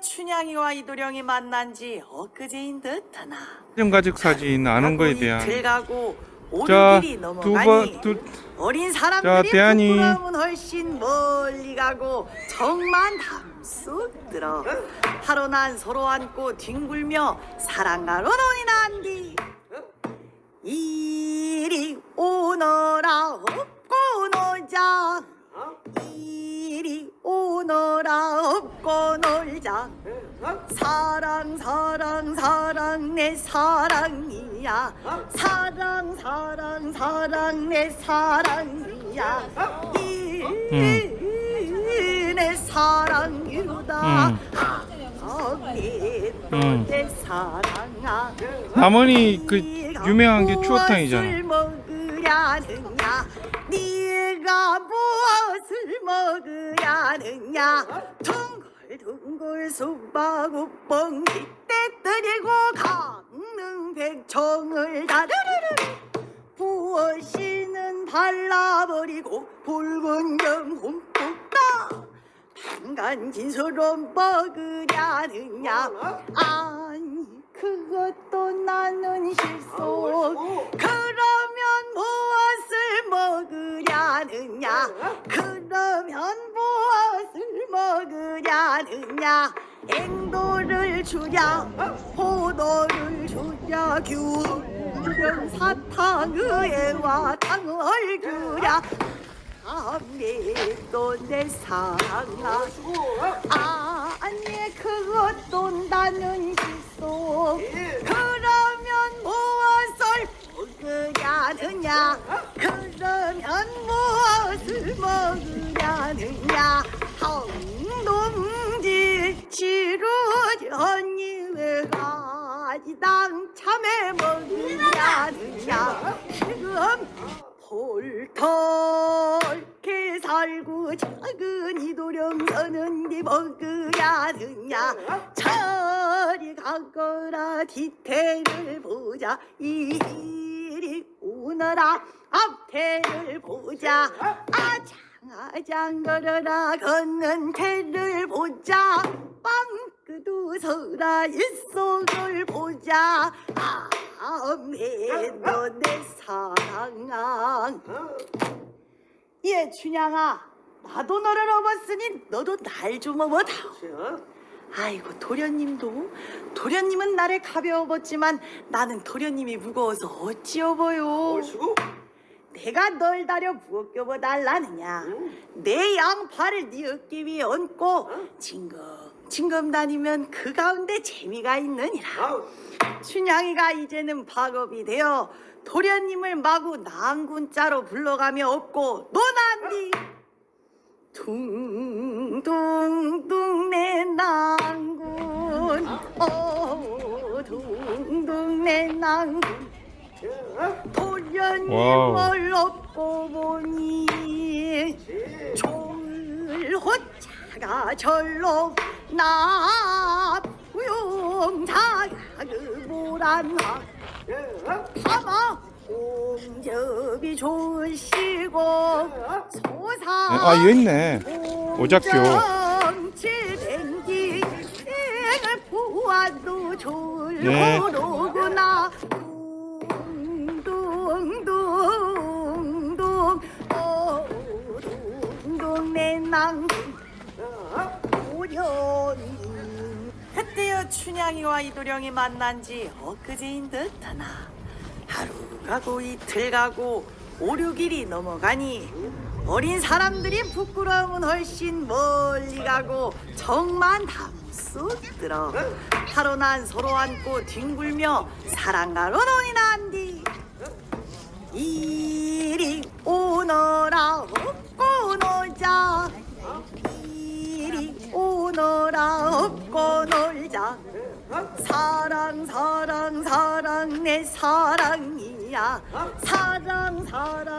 춘향이와 이도령이 만난 지 엊그제인 듯하나 가족 사진 아는 거에 대한 들가고 자, 두 번, 두, 어린 사람들이 대안이. 부끄러움은 훨씬 멀리 가고 정만 담쑥 들어 하루 난 서로 안고 뒹굴며 사랑가로 논이 난디 이리 오너라 업고 놀자 사랑 사랑 사랑 내 사랑이야 사랑 사랑 사랑 내 사랑이야 이내 사랑이로다 음. 음. 너내 사랑아 남원이 그 유명한 게 추어탕이잖아. 무엇을 먹으려느냐 네가 무엇을 먹으려느냐 둥글 둥글 수박우뻥 깃대뜨리고 강릉 백청을 다르르르 부어시는 발라버리고 붉은 영 홈뿍 따 반간 진수로 먹으려느냐. 아니 먹으려느냐? 앵도를 주랴 포도를 주랴 귤은 사탕의와 당을 주랴 아미도 내 사랑아 아니 그것도 나는 실속 그러면 무엇을 먹으려느냐? 그러면 무엇을 먹으려느냐 가지당 참외 먹으려느냐 지금 폴털게 살고 작은 이도령 서는 게 먹으려느냐 저리 가거라 뒤태를 보자. 이리 오너라 앞태를 보자. 아장아장 걸어라 걷는 태를 보자. 빵 끄도 서라 일속을 보자. 아메도 내 사랑아. 예 춘향아. 나도 너를 업었으니 너도 날 좀 업어다오. 아이고 도련님도. 도련님은 나를 가벼워 업었지만 나는 도련님이 무거워서 어찌 업어요? 내가 널 다려 무겁게 업어달라느냐? 내 양팔을 네 어깨 위에 얹고 징검 징검 다니면 그 가운데 재미가 있느니라 춘향이가 이제는 박업이 되어 도련님을 마구 낭군자로 불러가며 업고 노난디. 둥둥둥 내 낭군. 어 둥둥 내 낭군. 와우. 도련님을 업고 보니? 졸호차가 절로 나부용자가 그 모란나 파마 공접이 좋으시고 소사 아, 얘 있네. 오작교. 예. 졸로구나 둥둥둥둥 어 둥둥 내낭 도련님 그때여 춘향이와 이도령이 만난 지 엊그제인 듯하나. 하루 가고 이틀 가고 오륙일이 넘어가니 어린 사람들이 부끄러움은 훨씬 멀리 가고 정만 담쑥 들어 하루 난 서로 안고 뒹굴며 사랑가로 논이 난디. 이 사랑 사랑 사랑 내 사랑이야. 사랑 사랑